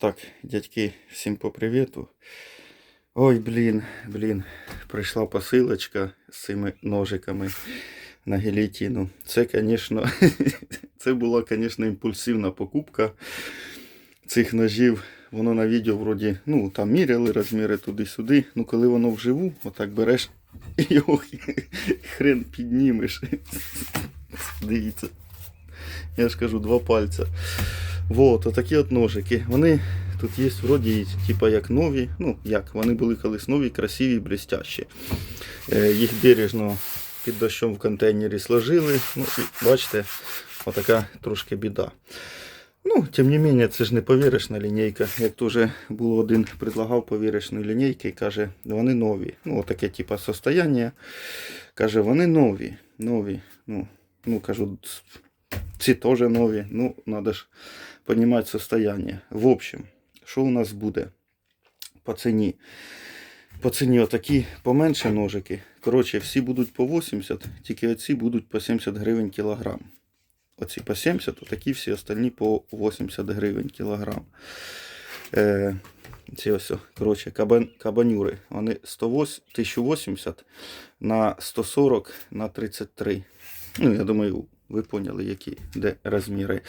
Так, дядьки, всім по привіту. Ой, блін, блін, прийшла посилочка з цими ножиками на гелітіну. Це, звісно, це була, звісно, імпульсивна покупка цих ножів. Воно на відео вроді, ну, там міряли розміри туди-сюди. Ну, коли воно вживу, отак береш і його хрен піднімеш. Дивіться. Я ж кажу, два пальця. Вот, отакі от ножики. Вони тут є вроді, типа як нові. Ну, як, вони були колись нові, красиві, блестящі. Е, їх бережно під дощом в контейнері сложили. Ну, і бачите, отака трошки біда. Ну, тим не менее, це ж не повіришна лінійка. Як вже було один предлагав повіришні лінійки, каже, вони нові. Ну, таке типа состояння. Каже, вони нові. Нові. Ну, ну кажу, ці теж нові. Ну, треба ж розуміти состояние. В общем, що у нас буде по ціні? По ціні отакі поменше ножики. Коротше, всі будуть по 80, тільки оці будуть по 70 гривень кілограм. Оці по 70, отакі всі остальні по 80 гривень кілограм. Е, ці ось, коротше, кабан, кабанюри. Вони 108, 1080 на 140 на 33. Ну, я думаю, ви поняли, які де розміри.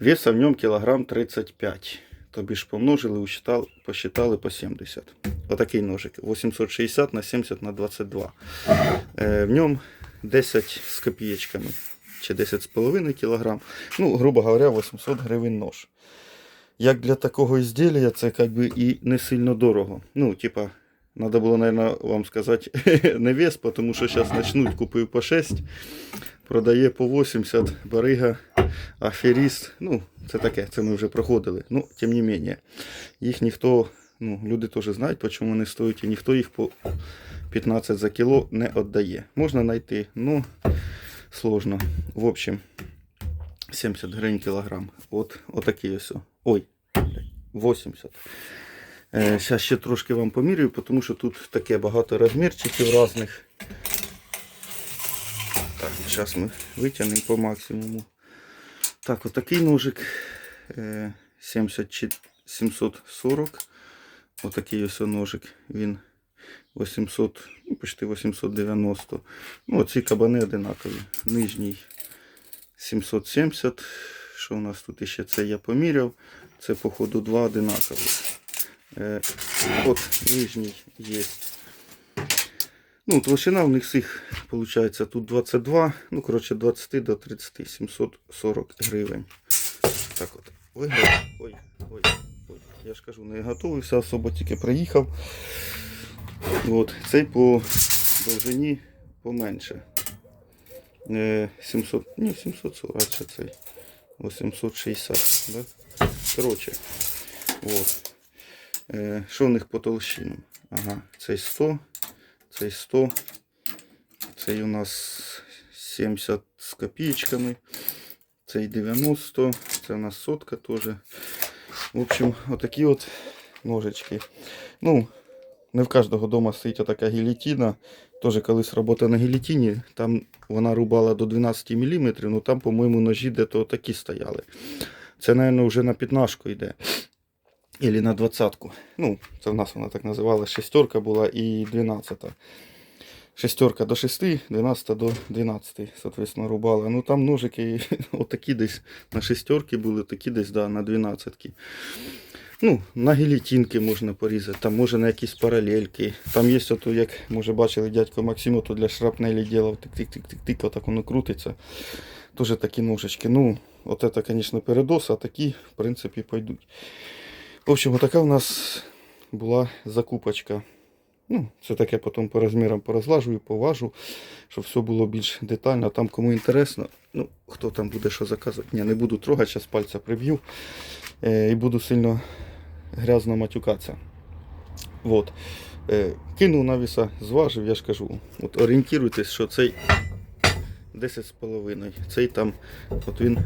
Веса в ньому кілограм 35. Тобі ж помножили, усчитали, посчитали по 70. Отакий ножик. 860 на 70 на 22. Е, в ньому 10 з копієчками. Чи 10,5 кг. Ну, грубо говоря, 800 гривень нож. Як для такого ізділля, це как би і не сильно дорого. Ну, типа, Надо було, наверное, вам сказати не вес, тому що зараз почнуть, купив по 6, продає по 80, барига, аферіст. Ну, це таке, це ми вже проходили. Ну, тим не менее, їх ніхто, ну, люди теж знають, чому вони стоять, і ніхто їх по 15 за кіло не віддає. Можна знайти, ну, сложно. В общем, 70 гривень кілограм. От, отакий ось. Ой, 80. Зараз ще трошки вам помірюю, тому що тут таке багато розмірчиків різних. Так, зараз ми витягнемо по максимуму. Так, отакий ножик е, 70, 740. Отакий ось ножик. Він 800, ну, почти 890. Ну, оці кабани одинакові. Нижній 770. Що у нас тут ще це я поміряв. Це, походу, два одинакові. Е, От нижній є. Ну, толщина в них всіх, виходить, тут 22, ну, коротше, 20 до 30, 740 гривень. Так от. Виглядає. Ой, ой, ой. Я ж кажу, не готувався особо, тільки приїхав. От, цей по довжині поменше. Е, 700, ні, 740, а цей. 860, да? Коротше, от. Е, Що в них по толщинам? Ага, цей 100, цей 100, цей у нас 70 з копійками, цей 90, це у нас сотка теж. В общем, отакі от ножички. Ну, не в кожного дома стоїть така гілітіна. Теж колись робота на гілітіні, там вона рубала до 12 мм, ну там, по-моєму, ножі де-то такі стояли. Це, мабуть, вже на п'ятнашку йде. Или на двадцатку. Ну, це в нас вона так називалась. Шестерка була і 12. Шестерка до 6, 12 до 12, соответственно, рубала. Ну там ножики отакі десь на шестерки були, такі десь да, на 12. Ну, на гілітінки можна порізати, там може на якісь паралельки. Там є ото, як може бачили дядько Максим, то для шрапнелі ділав, тик-тик-тик-тик, отак воно крутиться. Тоже такі ножички. Ну, от це, звісно, передос, а такі, в принципі, пойдуть. В общем, така у нас була закупочка. Ну, Це таке потім по розмірам порозлажую, поважу, щоб все було більш детально. Там кому інтересно, ну, хто там буде що заказувати. Ні, не буду трогати, зараз пальця приб'ю. Е, і буду сильно грязно матюкатися. Вот. Е, кинув на віса, зважив, я ж кажу. От орієнтуйтесь, що цей 10,5. Цей там, от він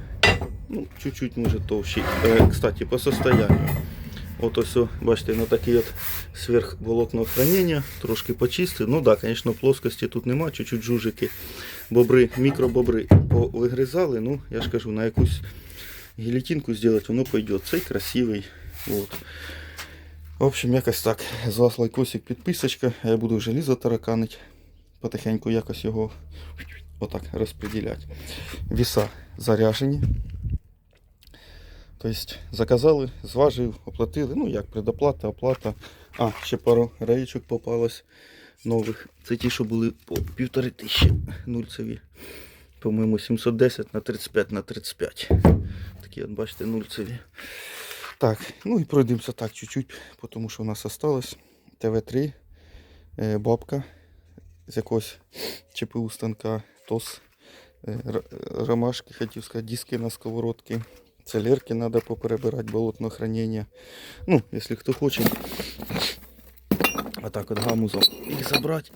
ну, чуть-чуть може товщий. Е, кстати, по состоянию. От ось, бачите, на такий от сверхволокно хранення, трошки почистив. Ну так, да, звісно, плоскості тут нема, чуть-чуть жужики, бобри, мікробобри повигризали. Ну, я ж кажу, на якусь гілітинку зробити, воно пойде. Цей красивий, От. В общем, якось так. З вас лайкосик, підписочка, я буду желізо тараканить. Потихеньку якось його отак розподіляти. Віса заряжені. Тобто заказали, зважив, оплатили. Ну як предоплата, оплата. А, ще пару раєчок попалось нових. Це ті, що були по півтори тисячі нульцеві. По-моєму, 710 на 35 на 35. Такі, от бачите, нульцеві. Так, ну і пройдемося так чуть-чуть, тому що у нас осталось ТВ3, е, бабка з якогось ЧПУ станка, ТОС, е, ромашки, хотів сказати, диски на сковородки. Целерки треба поперебирати, болотне хранення. Ну, якщо хто хоче. А так от гамузом їх забрати,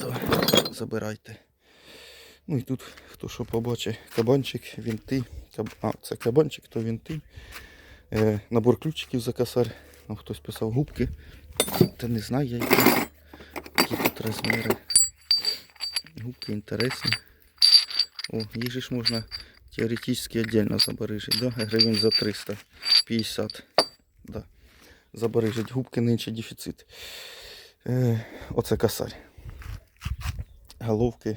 то забирайте. Ну і тут хто що побачить, кабанчик, вінти. Каб... А, це кабанчик, то вінти. Е, набор ключиків за косарь. Там хтось писав губки. Та не знаю я які тут розміри. Губки інтересні. О, їх же ж можна теоретично віддільно забарижити, да? Гривень за 350. Да. Забарижить губки нинче дефіцит. Е, оце косарь. Головки.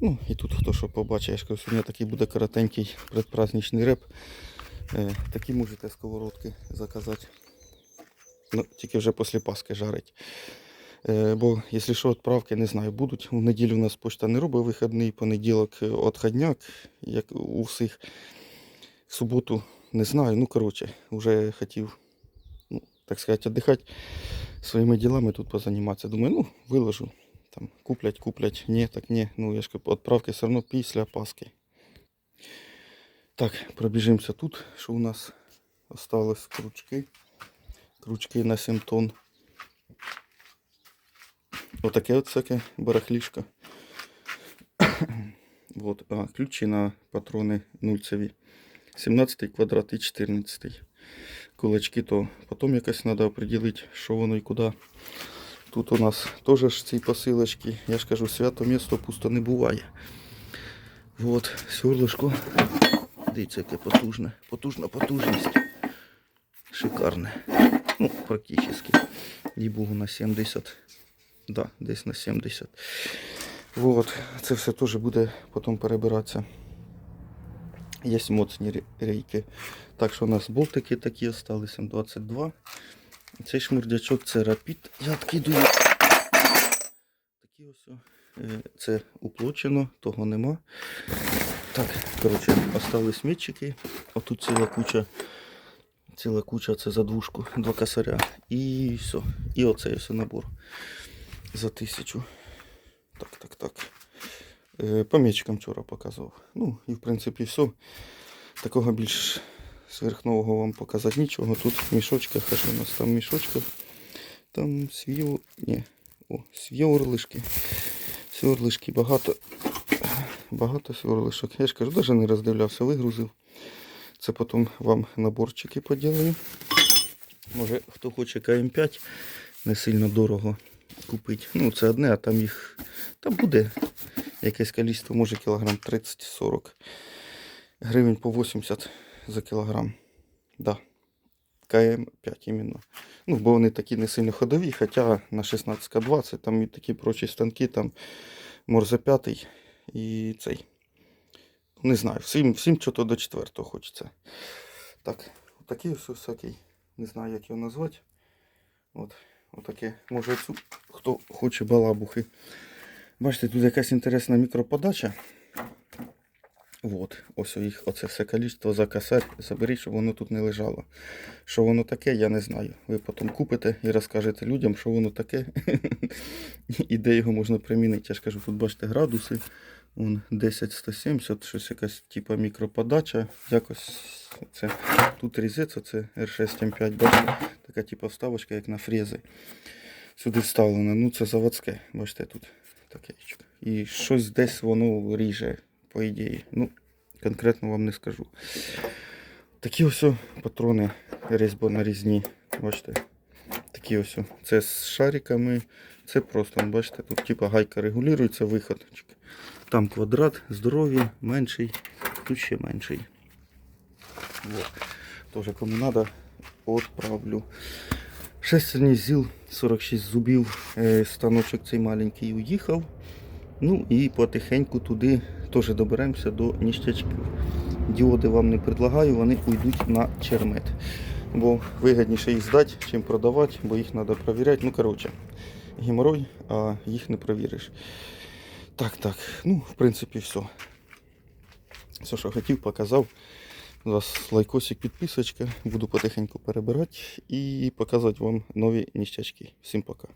Ну, і тут хто що побачить, я ж кажу, сьогодні такий буде коротенький предпраздничний реп. Е, такі можете сковородки заказати. Ну, тільки вже після Пасхи жарить. Е, бо, якщо що, відправки, не знаю, будуть. У неділю у нас почта не робить вихідний, понеділок е, отходняк, як у всіх. В суботу не знаю. Ну, коротше, вже хотів, ну, так сказати, віддихати своїми ділами тут позаніматися. Думаю, ну, виложу. Там, куплять, куплять. Ні, так ні. Ну, я ж відправки все одно після Пасхи. Так, пробіжимося тут, що у нас осталось крючки. Крючки на 7 тонн. Отаке от всяке барахлішко. вот, а, ключі на патрони нульцеві. 17 квадрат і 14. Кулачки то потім якось треба определити, що воно і куди. Тут у нас теж ці посилочки. Я ж кажу, свято місто пусто не буває. Вот, сверлишко. Дивіться, яке потужне. Потужна потужність. Шикарне. Ну, практично. Їй Богу на 70. Да, десь на 70. Вот. Це все теж буде потім перебиратися. Є моцні рейки. Так що у нас болтики такі осталися 22. Цей шмурдячок це рапід. Я відкидую. Такі ось. Е, Це уплочено, того нема. Так, коротше, остались мітчики. Отут ціла куча. Ціла куча це за двушку, два косаря. І все. І оцей ось набор за тисячу. Так, так, так. Е, По вчора показував. Ну, і в принципі все. Такого більш сверхнового вам показати нічого. Тут в мішочках, а що у нас там в мішочках? Там свіо... Ні. О, свіорлишки. Свіорлишки багато. Багато свіорлишок. Я ж кажу, навіть не роздивлявся, вигрузив. Це потім вам наборчики поділив. Може, хто хоче КМ5, не сильно дорого купити. Ну, це одне, а там їх. Там буде якесь кількість, може кілограм 30-40. Гривень по 80 за кілограм. Да. КМ5 іменно. Ну, бо вони такі не сильно ходові, хоча на 16К20 там і такі прочі станки, там Морзе 5 і цей. Не знаю, всім, всім що-то до четвертого хочеться. Так, отакий ось всякий. Не знаю, як його назвати. От, отаке. Може хто хоче балабухи. Бачите, тут якась інтересна мікроподача. От, ось їх оце все кількість за косарь. Заберіть, щоб воно тут не лежало. Що воно таке, я не знаю. Ви потім купите і розкажете людям, що воно таке. і де його можна примінити. Я ж кажу, тут бачите градуси. Вон 10-170, щось якась типа мікроподача. Якось це тут різець, це R6M5, бачите, така типа вставочка, як на фрези. Сюди вставлена. Ну це заводське, бачите, тут таке. І щось десь воно ріже, по ідеї. Ну, конкретно вам не скажу. Такі ось патрони різьбонарізні. Бачите. Такі ось. Це з шариками. Це просто, бачите, тут типа гайка регулюється, виход. Там квадрат, здоровий, менший, тут ще менший. Во. Теж кому надо, відправлю. Шестерні зіл, 46 зубів, е, станочок цей маленький уїхав. Ну і потихеньку туди теж доберемося до ніштячків. Діоди вам не предлагаю, вони уйдуть на чермет. Бо вигідніше їх здати, чим продавати, бо їх треба перевіряти. Ну, коротше, геморой, а їх не перевіриш. Так, так. Ну, в принципі, все. Все, що хотів, показав. У вас лайкосик, підписочка. Буду потихеньку перебирати і показувати вам нові ніщачки. Всім пока.